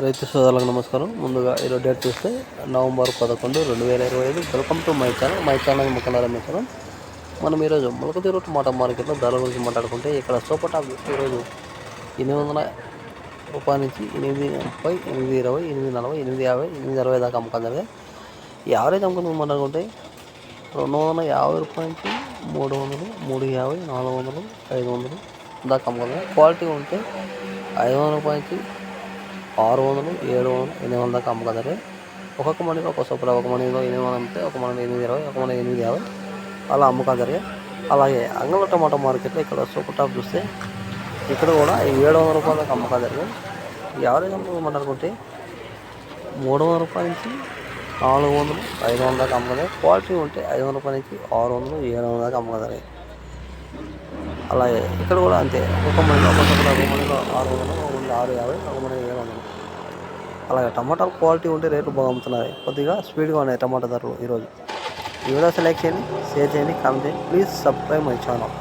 రైతు సోదరులకు నమస్కారం. ముందుగా ఈరోజు డేట్ చూస్తే నవంబర్ పదకొండు రెండు వేల ఇరవై ఐదు. Welcome to my channel my channel ముఖంగా రమేశ్వరం మనం ఈరోజు మొలకతీరు టమాటా మార్కెట్లో ధరల గురించి మాట్లాడుకుంటే ఇక్కడ సూపర్ టాప్ ఈరోజు ఎనిమిది వందల రూపాయల నుంచి ఎనిమిది ముప్పై ఎనిమిది ఇరవై ఎనిమిది నలభై ఎనిమిది యాభై ఎనిమిది అరవై దాకా అమ్మకం జరిగాయి యావరేజ్ అమ్మకం మాట్లాడుకుంటే రెండు వందల యాభై రూపాయల నుంచి మూడు వందలు మూడు యాభై నాలుగు వందలు ఐదు వందలు దాకా అమ్మకం క్వాలిటీ ఉంటే ఐదు వందల రూపాయల నుంచి ఆరు వందలు ఏడు వందలు ఎనిమిది వందల దాకా అమ్మకదారు ఒక్కొక్క మండిలో ఒక సూపర్ ఒక మండిలో ఎనిమిది వందలు అమ్మితే ఒక మండి ఎనిమిది ఇరవై ఒక మండి ఎనిమిది యాభై. అలా అమ్మకాలు అలాగే అంగళ టమాటా మార్కెట్లో ఇక్కడ సూపర్ టాప్ చూస్తే ఇక్కడ కూడా ఏడు వందల రూపాయల దాకా అమ్మకాలు యావరేజ్ అమ్మకం మూడు వందల రూపాయల నుంచి నాలుగు వందలు ఐదు వందల దాకా అమ్మకం క్వాలిటీ ఉంటే ఐదు వందల రూపాయల నుంచి ఆరు వందలు ఏడు వందల దాకా అమ్మకం అలాగే ఇక్కడ కూడా అంతే. ఒక మందిలో ఒక సూపర్ ఒక ఆరు వందలు ఆరు యాభై నలభై ఏడు వందలు అలాగే టమాటాలు క్వాలిటీ ఉంటే రేట్లు బాగా అమ్ముతున్నాయి కొద్దిగా స్పీడ్గా ఉన్నాయి టమాటా ధరలు ఈరోజు. ఈ వీడియో సెలెక్ట్ చేయండి షేర్ చేయండి కామెంట్ చేయండి. Please subscribe my channel.